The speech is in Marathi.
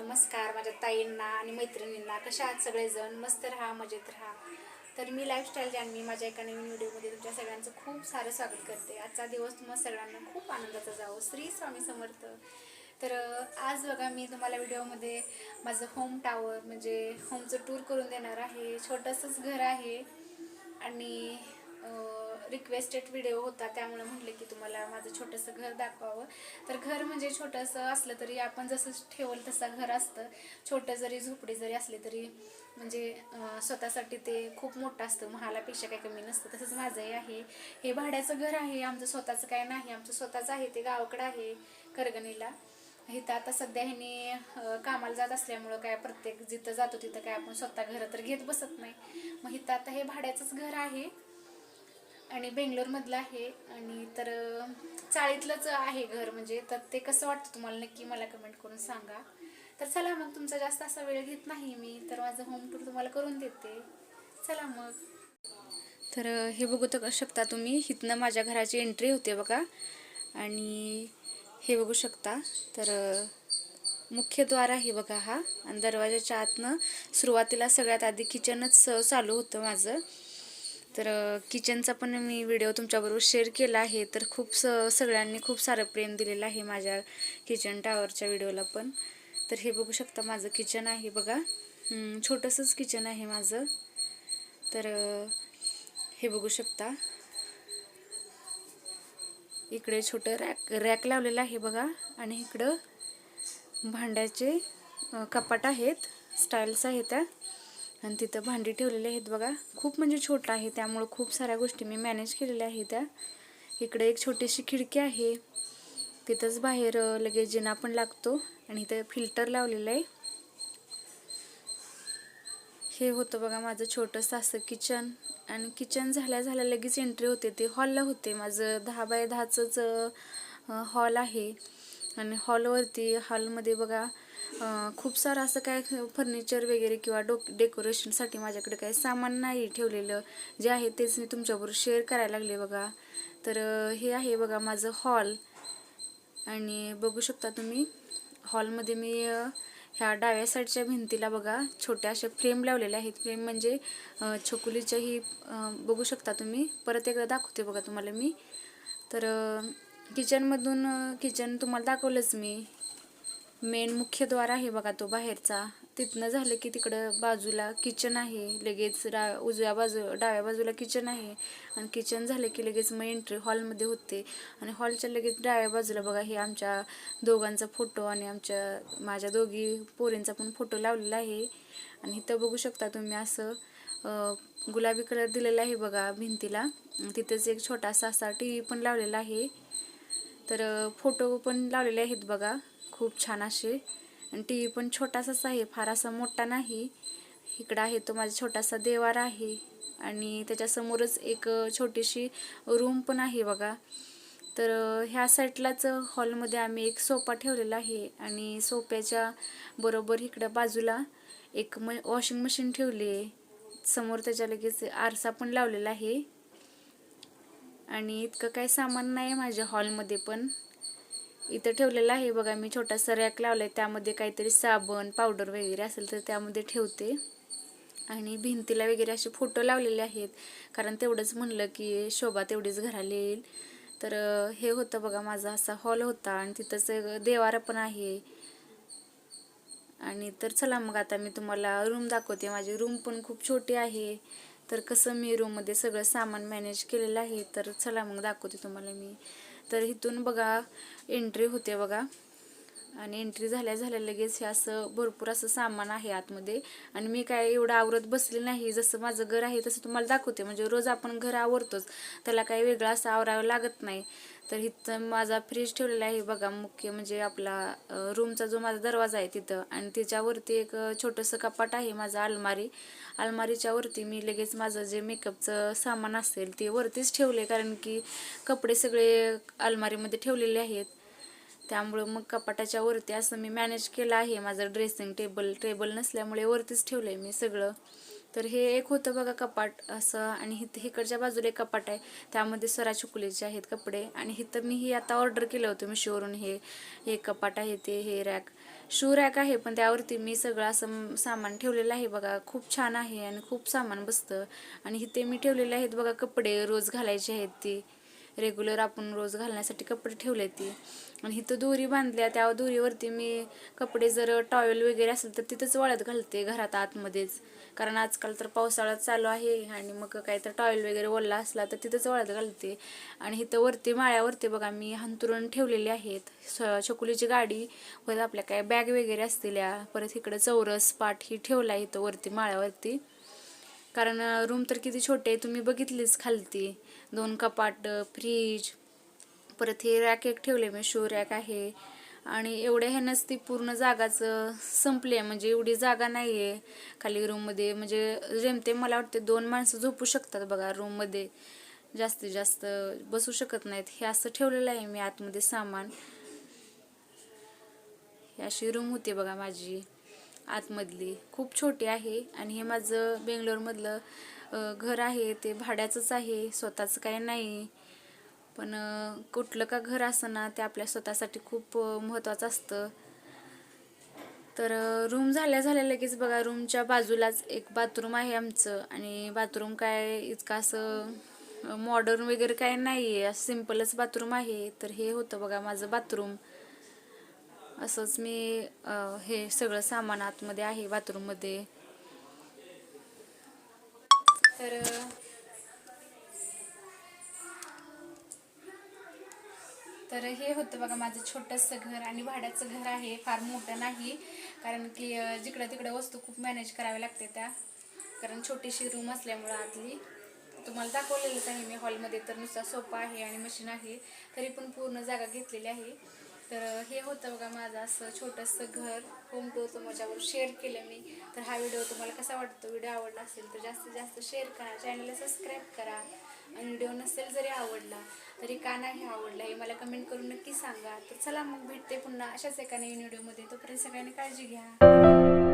नमस्कार माझ्या ताईंना आणि मैत्रिणींना. कशा आहात सगळेजण? मस्त राहा मजेत राहा. तर मी लाईफस्टाईल जान्हवी माझ्या एका नवीन व्हिडिओमध्ये तुमच्या सगळ्यांचं खूप सारं स्वागत करते. आजचा दिवस तुम्हाला सगळ्यांना खूप आनंदाचा जावो. श्री स्वामी समर्थ. तर आज बघा मी तुम्हाला व्हिडिओमध्ये माझं होम टावर म्हणजे होमचं टूर करून देणार आहे. छोटंसंच घर आहे. आणि रिक्वेस्टेड व्हिडिओ होता त्यामुळे म्हटलं की तुम्हाला माझं छोटंसं घर दाखवावं. तर घर म्हणजे छोटंसं असलं तरी आपण जसं ठेवलं तसं घर असतं. छोटं जरी झोपडी जरी असली तरी म्हणजे स्वतःसाठी ते खूप मोठं असतं. महालापेक्षा काही कमी नसतं. तसंच माझंही आहे. हे भाड्याचं घर आहे. आमचं स्वतःचं काय नाही. आमचं स्वतःचं आहे. ते गावाकडं आहे करगणीला. इथं आता सध्या ह्यानी कामाला जात असल्यामुळं काय प्रत्येक जिथं जातो तिथं काय आपण स्वतः घरं तर घेत बसत नाही. मग इथं आता हे भाड्याचंच घर आहे. आणि बेंगलोरमधलं आहे आणि तर चाळीतलंच आहे घर म्हणजे तर ते कसं वाटतं तुम्हाला? नक्की मला कमेंट करून सांगा. तर चला मग तुमचा जास्त असा वेळ घेत नाही मी तर माझं होम टूर तुम्हाला करून देते. चला मग. तर हे बघू तर शकता तुम्ही इथनं माझ्या घराची एंट्री होते बघा. आणि हे बघू शकता तर मुख्य द्वार आहे बघा हा. आणि दरवाजाच्या आतनं सुरुवातीला सगळ्यात आधी किचनच चालू होतं माझं. तर किचनचा पण मी व्हिडिओ तुमच्याबरोबर शेअर केला आहे. तर खूप स सगळ्यांनी खूप सारं प्रेम दिलेलं आहे माझ्या किचन टावरच्या व्हिडिओला पण. तर हे बघू शकता माझं किचन आहे बघा. छोटंसंच किचन आहे माझं. तर हे बघू शकता. इकडे छोटं रॅक रॅक लावलेलं आहे बघा. आणि इकडं भांड्याचे कपाट आहेत. स्टाईल्स आहेत त्या. आणि तिथं भांडी ठेवलेली आहेत बघा. खूप म्हणजे छोटं आहे त्यामुळं खूप साऱ्या गोष्टी मी मॅनेज केलेल्या आहेत त्या. इकडे एक छोटीशी खिडकी आहे. तिथंच बाहेर लगेच जिना पण लागतो आणि इथं फिल्टर लावलेलं आहे. हे होतं बघा माझं छोटंसं असं किचन. आणि किचन झाल्या झाल्या लगेच एंट्री होते. ते हॉलला होते. माझं दहा बाय दहाचंच हॉल आहे. आणि हॉलवरती हॉलमध्ये बघा खूप सारं असं काय फर्निचर वगैरे किंवा डो डेकोरेशनसाठी माझ्याकडे काही सामान नाही ठेवलेलं. जे आहे तेच मी तुमच्याबरोबर शेअर करायला लागले बघा. तर हे आहे बघा माझं हॉल आणि बघू शकता तुम्ही हॉलमध्ये मी ह्या डाव्या साईडच्या भिंतीला बघा छोट्या अशा फ्रेम लावलेल्या आहेत. फ्रेम म्हणजे छोकुलीच्याही बघू शकता तुम्ही. परत एकदा दाखवते बघा तुम्हाला मी. तर किचनमधून किचन तुम्हाला दाखवलंच मी. मेन मुख्य द्वार आहे बघा तो बाहेरचा. तिथनं झालं की तिकडं बाजूला किचन आहे. लगेच डा उजव्या बाजू डाव्या बाजूला किचन आहे. आणि किचन झालं की लगेच मग एंट्री हॉलमध्ये होते. आणि हॉलच्या लगेच डाव्या बाजूला बघा हे आमच्या दोघांचा फोटो आणि आमच्या माझ्या दोघी पोरींचा पण फोटो लावलेला आहे. आणि इथं बघू शकता तुम्ही असं गुलाबी कलर दिलेला आहे बघा भिंतीला. तिथेच एक छोटासा असा टी व्ही पण लावलेला आहे. तर फोटो पण लावलेले आहेत बघा. खूप छान असे आणि टी व्ही पण छोटासाच आहे फार असा मोठा नाही. इकडं आहे तो माझा छोटासा देवार आहे. आणि त्याच्यासमोरच एक छोटीशी रूम पण आहे बघा. तर ह्या साईडलाच हॉलमध्ये आम्ही एक सोफा ठेवलेला आहे. आणि सोफ्याच्या बरोबर इकडं बाजूला एक म वॉशिंग मशीन ठेवली आहे. समोर त्याच्या लगेच आरसा पण लावलेला आहे. आणि इतकं काही सामान नाही माझ्या हॉलमध्ये पण. इथं ठेवलेलं आहे. बघा मी छोटासा रॅक लावलाय. त्यामध्ये काहीतरी साबण पावडर वगैरे असेल तर त्यामध्ये ठेवते. आणि भिंतीला वगैरे असे फोटो लावलेले आहेत. कारण तेवढंच म्हणलं की शोभा तेवढीच घराला येईल. तर हे होतं बघा माझा असा हॉल होता. आणि तिथंच देवारा पण आहे. आणि तर चला मग आता मी तुम्हाला रूम दाखवते. माझी रूम पण खूप छोटी आहे. तर कसं मी रूममध्ये सगळं सामान मॅनेज केलेलं आहे. तर चला मग दाखवते तुम्हाला मी. तर इथून बघा एंट्री होते बघा. आणि एंट्री झाल्या झाल्या लगेच हे असं भरपूर असं सामान आहे आतमध्ये. आणि मी काय एवढं आवरत बसले नाही. जसं माझं घर आहे तसं तुम्हाला दाखवते. म्हणजे रोज आपण घर आवरतोच. त्याला काही वेगळं असं आवरावं लागत नाही. तर इथं माझा फ्रीज ठेवलेला आहे बघा मुख्य. म्हणजे आपला रूमचा जो माझा दरवाजा आहे तिथं. आणि त्याच्यावरती एक छोटंसं कपाट आहे माझा अलमारी. अलमारीच्या वरती मी लगेच माझं जे मेकअपचं सामान असेल ते वरतीच ठेवले कारण की कपडे सगळे अलमारीमध्ये ठेवलेले आहेत. त्यामुळं मग कपाटाच्या वरती असं मी मॅनेज केलं आहे. माझं ड्रेसिंग टेबल टेबल नसल्यामुळे वरतीच ठेवलं आहे मी सगळं. तर हे एक होतं बघा कपाट असं आणि इथं इकडच्या बाजूला एक कपाट आहे. त्यामध्ये स्वरा चुकुलेचे आहेत कपडे आणि इथं मी ही आता ऑर्डर केलं होतं मिशोवरून हे हे कपाट आहे ते हे रॅक शू रॅक आहे पण त्यावरती मी सगळं असं सामान ठेवलेलं आहे बघा. खूप छान आहे आणि खूप सामान बसतं. आणि इथे मी ठेवलेले आहेत बघा कपडे रोज घालायचे आहेत ती. रेग्युलर आपण रोज घालण्यासाठी कपडे ठेवले ती. आणि इथं दोरी बांधल्या त्या दोरीवरती मी कपडे जर टॉवेल वगैरे असेल तर तिथंच वाळत घालते घरात आतमध्येच. कारण आजकाल तर पावसाळा चालू आहे आणि मग काय तर टॉवेल वगैरे ओला असला तर तिथंच वाळत घालते. आणि इथं वरती माळ्यावरती बघा मी हंतरून ठेवलेले आहेत. स- छकुलीची गाडी परत आपल्या काय बॅग वगैरे असलेल्या परत इकडं चौरस पाठ ही ठेवला आहे इथं वरती माळ्यावरती. कारण रूम तर किती छोटे आहे तुम्ही बघितलीच खालती. दोन कपाट फ्रीज परत हे रॅक एक ठेवले मी शो रॅक आहे. आणि एवढ्या ह्यानंच ती पूर्ण जागाच संपली आहे. म्हणजे एवढी जागा नाही आहे खाली रूममध्ये म्हणजे जेमते मला वाटते दोन माणसं झोपू शकतात बघा रूममध्ये जास्तीत जास्त बसू शकत नाहीत. हे असं ठेवलेलं आहे मी आतमध्ये सामान. अशी रूम होती बघा माझी. आतमधली. खूप छोटी आहे आणि हे माझं बेंगलोरमधलं घर आहे. ते भाड्याचंच आहे. स्वतःचं काही नाही. पण कुठलं का घर असं ना ते आपल्या स्वतःसाठी खूप महत्त्वाचं असतं. तर रूम झाल्या झाल्या लगेच बघा. रूमच्या बाजूलाच एक बाथरूम आहे आमचं. आणि बाथरूम काय इतकं असं मॉडर्न वगैरे काय नाही आहे असं सिम्पलच बाथरूम आहे. तर हे होतं बघा माझं बाथरूम. असंच मी हे सगळं सामान आतमध्ये आहे बाथरूममध्ये. तर तर हे होतं बघा माझं छोटंसं घर आणि भाड्याचं घर आहे. फार मोठं नाही कारण की जिकडं तिकडं वस्तू खूप मॅनेज कराव्या लागते त्या. कारण छोटीशी रूम असल्यामुळं आतली. तुम्हाला दाखवलेलंच आहे मी हॉलमध्ये तर नुसता सोफा आहे आणि मशीन आहे. तरी पण पूर्ण जागा घेतलेली आहे. तर हे होतं बघा माझं असं छोटंसं घर. होम टूर तुमच्यावर शेअर केलं मी. तर हा व्हिडिओ तुम्हाला कसा वाटतो? व्हिडिओ आवडला असेल तर जास्तीत जास्त शेअर करा. चॅनलला सबस्क्राईब करा. आणि व्हिडिओ नसेल जरी आवडला तरी का नाही आवडला हे मला कमेंट करून नक्की सांगा. तर चला मग भेटते पुन्हा अशाच एका नवीन व्हिडिओमध्ये तोपर्यंत सगळ्यांनी काळजी घ्या.